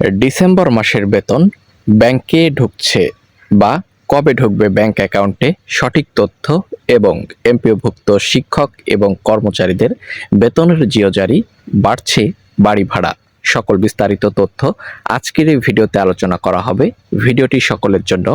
December মাসের বেতন ব্যাংকে ঢুকছে বা কবে ঢুকবে ব্যাংক অ্যাকাউন্টে সঠিক তথ্য এবং এমপিওভুক্ত শিক্ষক এবং কর্মচারীদের বেতনের জিওজারি বাড়ছে বাড়ি ভাড়া। সকল বিস্তারিত তথ্য আজকের এই ভিডিওতে আলোচনা করা হবে। ভিডিওটি সকলের জন্য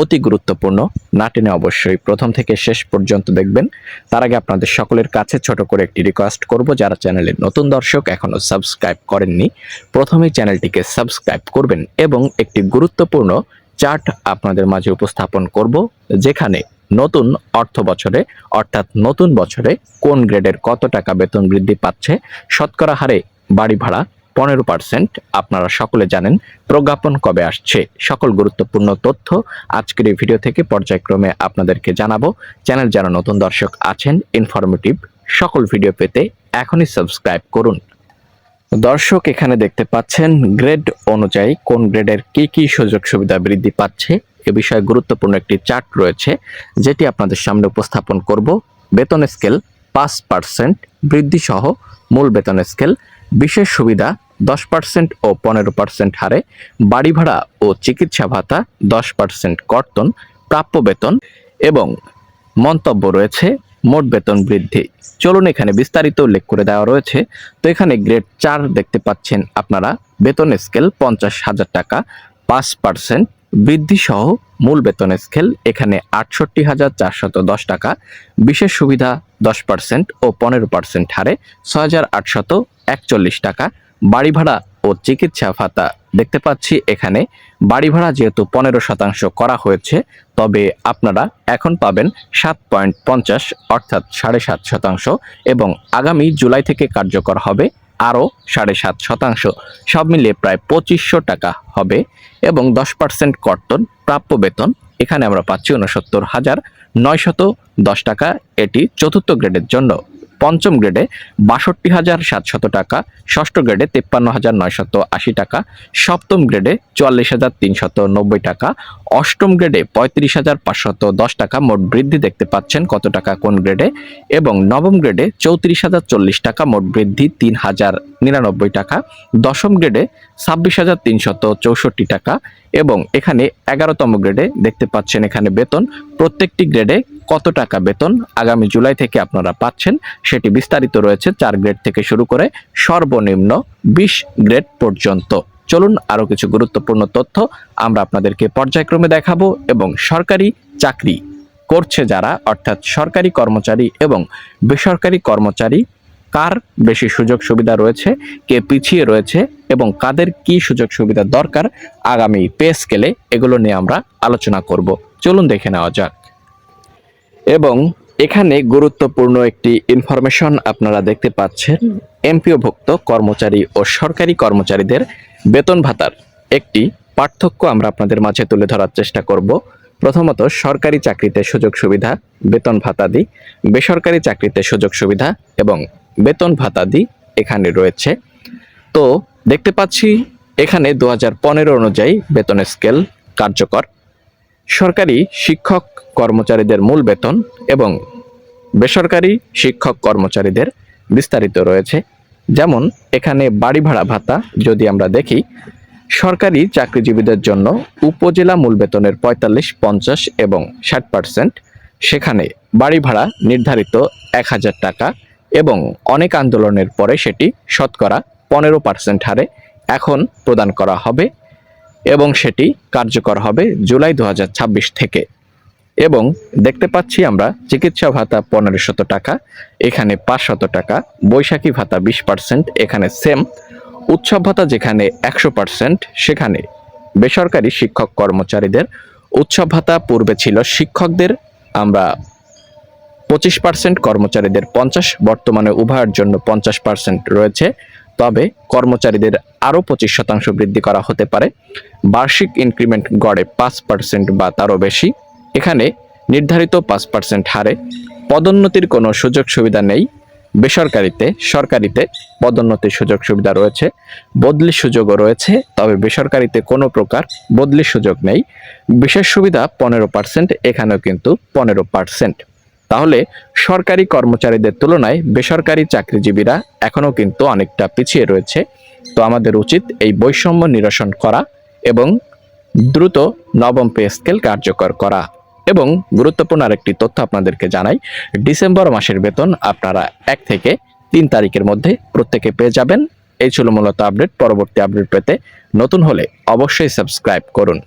অতি গুরুত্বপূর্ণ। না টেনে অবশ্যই প্রথম থেকে শেষ পর্যন্ত দেখবেন। তার আগে আপনাদের সকলের কাছে ছোট করে একটি রিকোয়েস্ট করব যারা চ্যানেলের নতুন দর্শক এখনও সাবস্ক্রাইব করেননি। প্রথমেই চ্যানেলটিকে সাবস্ক্রাইব করবেন এবং একটি গুরুত্বপূর্ণ চার্ট আপনাদের মাঝে উপস্থাপন করব, যেখানে নতুন অর্থ বছরে, অর্থাৎ নতুন বছরে কোন গ্রেডের কত টাকা বেতন বৃদ্ধি পাচ্ছে, শতকরা হারে বাড়ি ভাড়া পনেরো পার্সেন্ট আপনারা সকলে জানেন প্রজ্ঞাপন কবে আসছে। সকল গুরুত্বপূর্ণ তথ্য আজকের এই ভিডিও থেকে পর্যায়ক্রমে আপনাদেরকে জানাব। চ্যানেল যারা নতুন দর্শক আছেন ইনফরমেটিভ সকল ভিডিও পেতে এখনই সাবস্ক্রাইব করুন। দর্শক, এখানে দেখতে পাচ্ছেন গ্রেড অনুযায়ী কোন গ্রেডের কি কি সুযোগ সুবিধা বৃদ্ধি পাচ্ছে। এ বিষয়ে গুরুত্বপূর্ণ একটি চার্ট রয়েছে, যেটি আপনাদের সামনে উপস্থাপন করব। বেতন স্কেল পাঁচ পার্সেন্ট বৃদ্ধি সহ মূল বেতন স্কেল। বিশেষ সুবিধা দশ পার্সেন্ট ও পনেরো পার্সেন্ট হারে বাড়ি ভাড়া ও চিকিৎসা ভাতা দশ পার্সেন্ট কর্তন, প্রাপ্য বেতন এবং মন্তব্য রয়েছে মোট বেতন বৃদ্ধি। চলুন এখানে বিস্তারিত উল্লেখ করে দেওয়া রয়েছে। তো এখানে গ্রেড চার দেখতে পাচ্ছেন আপনারা। বেতন স্কেল পঞ্চাশ হাজার টাকা, পাঁচ পার্সেন্ট বৃদ্ধি সহ মূল বেতন স্কেল এখানে আটষট্টি হাজার চারশত দশ টাকা, বিশেষ সুবিধা দশ পার্সেন্ট ও পনেরো পার্সেন্ট হারে ছয় হাজার আটশত একচল্লিশ টাকা বাড়ি ভাড়া ও চিকিৎসা ভাতা। দেখতে পাচ্ছি এখানে বাড়ি ভাড়া যেহেতু পনেরো শতাংশ করা হয়েছে, তবে আপনারা এখন পাবেন সাত পয়েন্ট পঞ্চাশ অর্থাৎ সাড়ে সাত শতাংশ এবং আগামী জুলাই থেকে কার্যকর হবে আরও সাড়ে সাত শতাংশ। সব মিলিয়ে প্রায় পঁচিশশো টাকা হবে এবং দশ পার্সেন্ট কর্তন প্রাপ্য বেতন এখানে আমরা পাচ্ছি উনসত্তর হাজার নয়শত দশ টাকা। এটি চতুর্থ গ্রেডের জন্য। পঞ্চম গ্রেডে বাষট্টি হাজার সাতশত টাকা, ষষ্ঠ গ্রেডে তেপ্পান্ন হাজার নয়শত আশি টাকা, সপ্তম গ্রেডে চুয়াল্লিশ হাজার তিনশত নব্বই টাকা, অষ্টম গ্রেডে পঁয়ত্রিশ হাজার পাঁচশত দশ টাকা মোট বৃদ্ধি দেখতে পাচ্ছেন কত টাকা কোন গ্রেডে, এবং নবম গ্রেডে চৌত্রিশ হাজার চল্লিশ টাকা মোট বৃদ্ধি তিন হাজার নিরানব্বই টাকা, দশম গ্রেডে ছাব্বিশ হাজার তিনশত চৌষট্টি টাকা, এবং এখানে এগারোতম গ্রেডে দেখতে পাচ্ছেন এখানে বেতন, প্রত্যেকটি গ্রেডে কত টাকা বেতন আগামী জুলাই থেকে আপনারা পাচ্ছেন সেটি বিস্তারিত রয়েছে চার গ্রেড থেকে শুরু করে সর্বনিম্ন বিশ গ্রেড পর্যন্ত। চলুন আরও কিছু গুরুত্বপূর্ণ তথ্য আমরা আপনাদেরকে পর্যায়ক্রমে দেখাবো এবং সরকারি চাকরি করছে যারা, অর্থাৎ সরকারি কর্মচারী এবং বেসরকারি কর্মচারী, কার বেশি সুযোগ সুবিধা রয়েছে, কে পিছিয়ে রয়েছে এবং কাদের কি সুযোগ সুবিধা দরকার আগামী পে স্কেলে এগুলো নিয়ে আমরা আলোচনা করব। চলুন দেখে নেওয়া যাক। এবং এখানে গুরুত্বপূর্ণ একটি ইনফরমেশন আপনারা দেখতে পাচ্ছেন। এমপিওভুক্ত কর্মচারী ও সরকারি কর্মচারীদের বেতন ভাতার একটি পার্থক্য আমরা আপনাদের মাঝে তুলে ধরার চেষ্টা করব। প্রথমত, সরকারি চাকরিতে সুযোগ সুবিধা, বেতন ভাতাদি বেসরকারি চাকরিতে সুযোগ সুবিধা এবং বেতন ভাতাদি এখানে রয়েছে। তো, দেখতে পাচ্ছি এখানে দু হাজার পনেরো অনুযায়ী বেতন স্কেল কার্যকর। সরকারি শিক্ষক কর্মচারীদের মূল বেতন এবং বেসরকারি শিক্ষক কর্মচারীদের বিস্তারিত রয়েছে। যেমন, এখানে বাড়ি ভাড়া ভাতা যদি আমরা দেখি, সরকারি চাকরিজীবীদের জন্য উপজেলা মূল বেতনের পঁয়তাল্লিশ, পঞ্চাশ এবং ষাট পার্সেন্ট, সেখানে বাড়ি ভাড়া নির্ধারিত এক হাজার টাকা এবং অনেক আন্দোলনের পরে সেটি শতকরা পনেরো পার্সেন্ট হারে এখন প্রদান করা হবে। এবং সেটি কার্যকর হবে জুলাই দু হাজার ছাব্বিশ থেকে। এবং দেখতে পাচ্ছি আমরা চিকিৎসা ভাতা পনেরো শত টাকা, এখানে পাঁচশত টাকা, বৈশাখী ভাতা বিশ পার্সেন্ট, এখানে সেম। উৎসব ভাতা যেখানে একশো পার্সেন্ট, সেখানে বেসরকারি শিক্ষক কর্মচারীদের। উৎসব ভাতা পূর্বে ছিল শিক্ষকদের, আমরা পঁচিশ পার্সেন্ট, কর্মচারীদের পঞ্চাশ, বর্তমানে উভয়ের জন্য পঞ্চাশ পার্সেন্ট রয়েছে। তবে কর্মচারীদের আরও পঁচিশ শতাংশ বৃদ্ধি করা হতে পারে। বার্ষিক ইনক্রিমেন্ট গড়ে পাঁচ পার্সেন্ট বা তারও বেশি। এখানে নির্ধারিত পাঁচ পার্সেন্ট হারে পদোন্নতির কোনো সুযোগ সুবিধা নেই। বেসরকারিতে, সরকারিতে পদোন্নতির সুযোগ সুবিধা রয়েছে। বদলির সুযোগও রয়েছে, তবে বেসরকারিতে কোনো প্রকার বদলির সুযোগ নেই। বিশেষ সুবিধা পনেরো পার্সেন্ট, এখানেও কিন্তু পনেরো পার্সেন্ট। তাহলে সরকারি কর্মচারীদের তুলনায় বেসরকারি চাকরিজীবীরা এখনও কিন্তু অনেকটা পিছিয়ে রয়েছে। তো আমাদের উচিত এই বৈষম্য নিরসন করা এবং দ্রুত নবম পে স্কেল কার্যকর করা। এবং গুরুত্বপূর্ণ আরেকটি তথ্য আপনাদেরকে জানাই, ডিসেম্বর মাসের বেতন আপনারা এক থেকে তিন তারিখের মধ্যে প্রত্যেকে পেয়ে যাবেন। এই ছিল মূলত আপডেট, পরবর্তী আপডেট পেতে নতুন হলে অবশ্যই সাবস্ক্রাইব করুন।